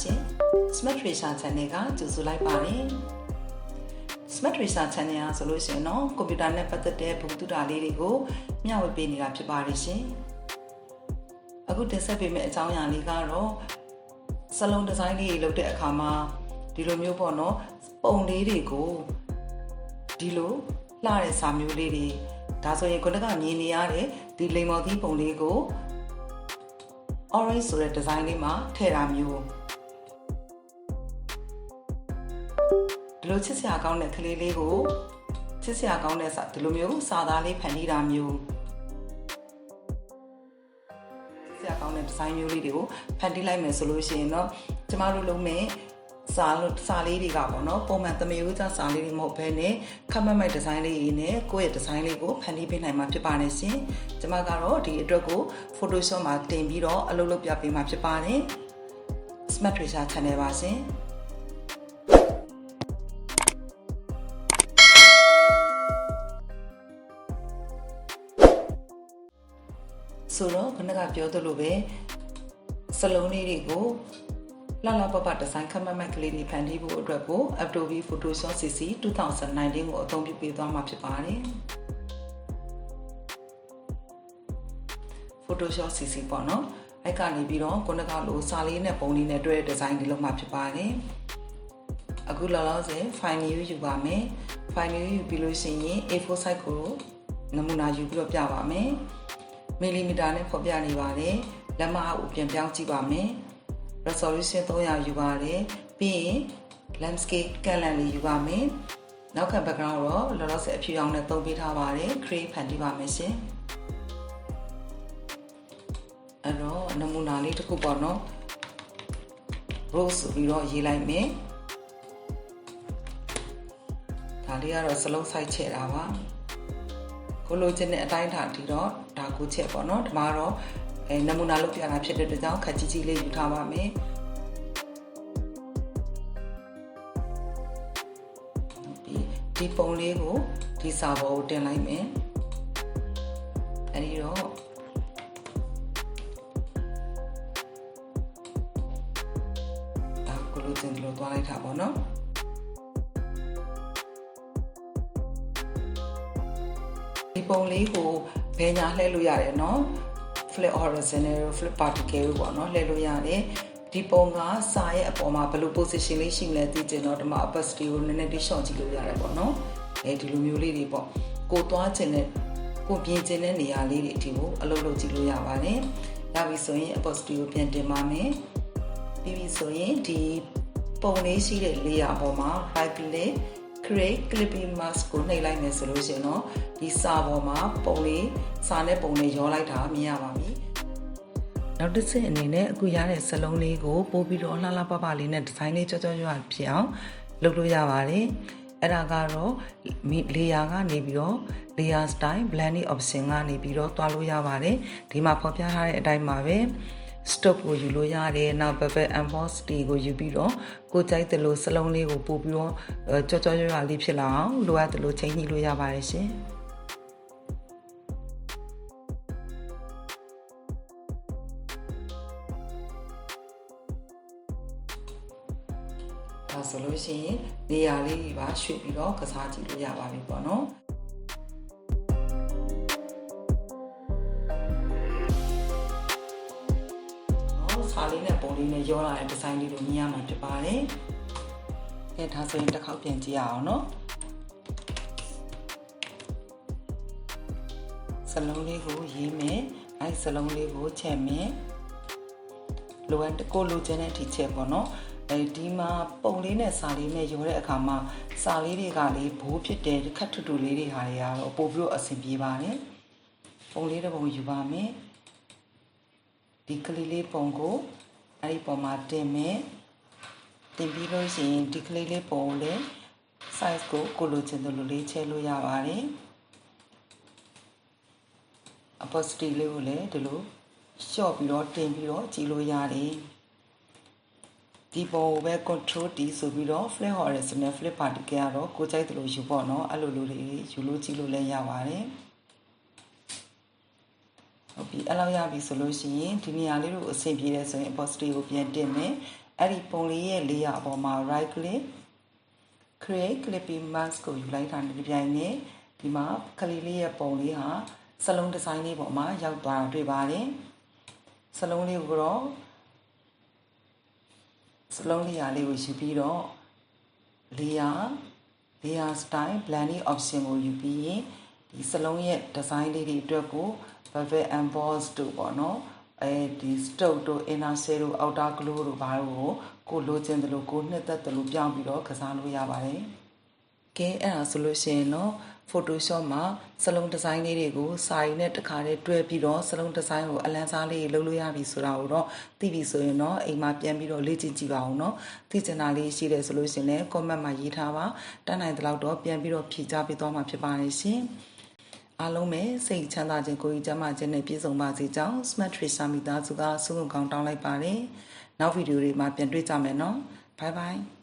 ရှင် Smart Tracer Channel ကကြိုဆိုလိုက်ပါတယ် Smart Tracer Channel အားဆိုလို့ရှိရင်တော့ကွန်ပျူတာနဲ့ပတ်သက်တဲ့ဘုသူတာလေးတွေကိုမျှဝေပေးနေတာဖြစ်ပါတယ်ရှင်အခုတင်ဆက်ပေးမယ့်အကြောင်းအရာလေးကတော့စလုံးဒီဇိုင်းလေးလုပ်တဲ့အခါမှာဒီလိုမျိုးပေါ့နော်ပုံလေးတွေကိုဒီလိုလှတဲ့စာမျိုးလေးတွေဒါဆိုရင်ခုနကမြင်နေရတဲ့ဒီလိမ္မော်သီးပုံလေးကို orange ဆိုတဲ့ design လေးမှာထည့်တာမျိုး ဒီလိုချစ်စရာကောင်းတဲ့ကလေးလေးကိုချစ်စရာကောင်းတဲ့စာဒီလိုမျိုးစာသားလေးဖန်တီးတာမျိုးချစ်စရာကောင်းတဲ့ design မျိုးလေးတွေကိုဖန်တီးလိုက်မယ်ဆိုလို့ရှိရင်တော့ကျမတို့လုံးမဲ့စာလို့စာလေးတွေကပေါ့နော်ပုံမှန်သမယောသားစာလေးတွေမဟုတ်ဘဲနဲ့ခက်မက်မိုက်ဒီဇိုင်းလေးတွေနဲ့ကိုယ့်ရဲ့ဒီဇိုင်းလေးကိုဖန်တီးပေးနိုင်မှာဖြစ်ပါတယ်ရှင်။ကျွန်မကတော့ဒီအတွက်ကို Photoshop မှာတင်ပြီးတော့အလုပ်လုပ်ပြပေးမှာဖြစ်ပါတယ်။ Smart Tracer Channel ပါရှင်။ ဆိုတော့ခုနကပြောသလိုပဲစလုံးလေးတွေကိုလာလာပပဒီဇိုင်းခမမက်ကလေးတွေဖန်တီးဖို့အတွက်ကို Adobe Photoshop CC 2019ကိုအသုံးပြုပေးသွားမှာဖြစ်ပါတယ်။ Photoshop CC ပေါ့နော်။အဲ့ကနေပြီးတော့ခုနကလိုစာလေးနဲ့ပုံလေးနဲ့တွဲတဲ့ဒီဇိုင်းတွေလုပ်မှာဖြစ်ပါတယ်။အခုလောလောဆယ် file new ယူပါမယ်။ file new ယူပြီးလို့ရှိရင် A4 size ကိုနမူနာယူပြီးတော့ပြပါမယ်။ မီလီမီတာနဲ့ဖော်ပြနေပါတယ်။လက်မအောက်ပြန်ပြောင်းကြည့်ပါမယ်။ resolution 300ယူပါတယ်ပြီးရင် landscape ကန့်လန့်လေးယူပါမယ်နောက်ခံ background တော့လောလောဆယ်အဖြူရောင်နဲ့သုံးပေးထားပါတယ် create ဖန်တီးပါမယ်ရှင်အဲ့တော့နမူနာလေးတစ်ခုပေါ့နော် rose ဆိုပြီးတော့ရေးလိုက်မယ်ဒါလေးကတော့စလုံး size ချဲ့တာပါ ကိုလိုချင်တဲ့အတိုင်းထားဒီတော့ဒါကိုချက်ပေါ့နော်ဒီမှာတော့အဲနမူနာလုပ်ပြတာဖြစ်တဲ့အတွက်ကြောင့်ခက်ကြီးကြီးလေးယူထားပါမယ်ဒီပုံလေးကိုဒီစာပေါ်ကိုတင်လိုက်မယ်အဲဒီတော့ဒါကိုလိုချင်လို့သွားလိုက်တာပေါ့နော် ပုံလေးကိုဘယ်ညာလှည့်လို့ရတယ်နော် flip horizontal flip particle ပေါ့နော်လှည့်လို့ရတယ်ဒီပုံကစာရဲ့အပေါ်မှာဘယ်လို position လေးရှိမလဲသိကျင်တော့ဒီမှာ opacity ကိုနည်းနည်းတိရှော့ကြည့်လို့ရတယ်ပေါ့နော်အဲဒီလိုမျိုးလေးတွေပေါ့ကိုသွားခြင်းနဲ့ကိုပြင်းခြင်းတဲ့နေရာလေးတွေအထိကိုအလုပ်လုပ်ကြည့်လို့ရပါတယ်ရပြီဆိုရင် opacity ကိုပြန်တင်ပါမယ်ပြီးပြီဆိုရင်ဒီပုံလေးရှိတဲ့ layer အပေါ်မှာ right click create clipping mask ကိုနှိပ်လိုက်မယ်ဆိုလို့ရှိရင်တော့ဒီစာပေါ်မှာပုံလေးစာနဲ့ပုံလေးရောလိုက်တာမြင်ရပါပြီနောက်တစ်ဆင့်အနေနဲ့အခုရတဲ့စလုံးလေးကိုပို့ပြီးတော့လှလှပပလေးနဲ့ဒီဇိုင်းလေးကြောကြောရွဖြစ်အောင်လုပ်လို့ရပါတယ်အဲ့ဒါကတော့လေယာကနေပြီးတော့ layer style blending option ကနေပြီးတော့တွားလို့ရပါတယ်ဒီမှာဖော်ပြထားတဲ့အတိုင်းပါပဲ stop ကိုယူလို့ရတယ်နောက် bubble emboss တီကိုယူပြီးတော့ကိုကြိုက်တယ်လို့စလုံးလေးကိုပို့ပြီးတော့ကြောကြောရွရွလေးဖြစ်လာအောင်လိုအပ်တယ်လို့ချိန်ညှိလို့ရပါတယ်ရှင်ဒါဆိုလို့ရှိရင်နေရာလေးတွေပါရွှေ့ပြီးတော့ကစားကြည့်လို့ရပါပြီပေါ့နော် စာလေးနဲ့ပုံလေးနဲ့ရောလာတဲ့ဒီဇိုင်းလေးကိုမြင်ရမှာဖြစ်ပါတယ်။အဲဒါဆိုရင်တစ်ခေါက်ပြန်ကြည့်ရအောင်နော်။စလုံးလေးကိုရေးမယ်။အဲစလုံးလေးကိုချက်မယ်။လိုအပ်ကိုလိုချင်တဲ့အထိချက်ပေါ့နော်။အဲဒီမှာပုံလေးနဲ့စာလေးနဲ့ရောတဲ့အခါမှာစာလေးတွေကလေဘိုးဖြစ်တယ်ခက်ထူထူလေးတွေဟာတွေကတော့ပို့ပြီးတော့အဆင်ပြေပါတယ်။ပုံလေးတစ်ပုံယူပါမယ်။ ဒီကလေးလေးပုံကိုအဲ့ဒီပုံမှာတင်မယ်တင်ပြီးလို့ရှိရင်ဒီကလေးလေးပုံကိုလည်း size ကိုကိုလိုချင်တယ်လို့လေးချဲလို့ရပါတယ် opacity လေးကိုလည်းဒီလိုလျှော့ပြီးတော့တင်ပြီးတော့ကြည့်လို့ရတယ်ဒီပုံကိုပဲ control D ဆိုပြီးတော့ flip horizontal flip particle ကတော့ကိုကြိုက်တယ်လို့ယူပေါ့နော်အဲ့လိုလိုလေးယူလို့ကြည့်လို့လည်းရပါတယ်ဟုတ်ပြီ အဲ့လောက်ရပြီဆိုလို့ရှိရင်ဒီနေရာလေးကိုအဆင်ပြေတယ်ဆိုရင် post ကိုပြန်တင်မယ်အဲ့ဒီပုံလေးရဲ့လေးရအပေါ်မှာ right click create clipping mask ကိုယူလိုက်တာနဲ့ဒီပြိုင်နဲ့ဒီမှာကလေးလေးရဲ့ပုံလေးဟာစလုံးဒီဇိုင်းလေးပေါ်မှာရောက်သွားတာတွေ့ပါတယ်စလုံးလေးကိုတော့စလုံးလေးရာလေးကိုယူပြီးတော့ layer layer style blending option ကိုယူပြီးရင်ဒီစလုံးရဲ့ design လေးတွေအတွက်ကို velvet emboss တို့ပေါ့နော်အဲဒီ stroke တို့ inner shade တို့ outer glow တို့ဘာလို့ကိုလိုချင်တယ်လို့ကိုနှစ်သက်တယ်လို့ပြောင်းပြီးတော့ကစားလို့ရပါတယ်။ကဲအဲ့ဒါဆိုလို့ရှိရင်တော့ Photoshop မှာစလုံးဒီဇိုင်းလေးတွေကိုစာရီနဲ့တခါတည်းတွဲပြီးတော့စလုံးဒီဇိုင်းကိုအလန်းစားလေးလုပ်လို့ရပြီဆိုတာကိုတော့သိပြီဆိုရင်တော့အိမ်မှာပြန်ပြီးတော့လေ့ကျင့်ကြည့်ပါအောင်နော်သိချင်တာလေးရှိတယ်ဆိုလို့ရှိရင်လည်း comment မှာရေးထားပါတန်းနိုင်တဲ့လောက်တော့ပြန်ပြီးတော့ဖြေချပေးသွားမှာဖြစ်ပါတယ်ရှင် အားလုံးပဲစိတ်ချမ်းသာခြင်းကိုယ်ကြီးကျန်းမာခြင်းနဲ့ပြည့်စုံပါစေကြောင်း Smart Tracer မိသားစုကဆုမကောင်းတောင်းလိုက်ပါတယ်နောက်ဗီဒီယိုတွေမှာပြန်တွေ့ကြမယ်နော် bye bye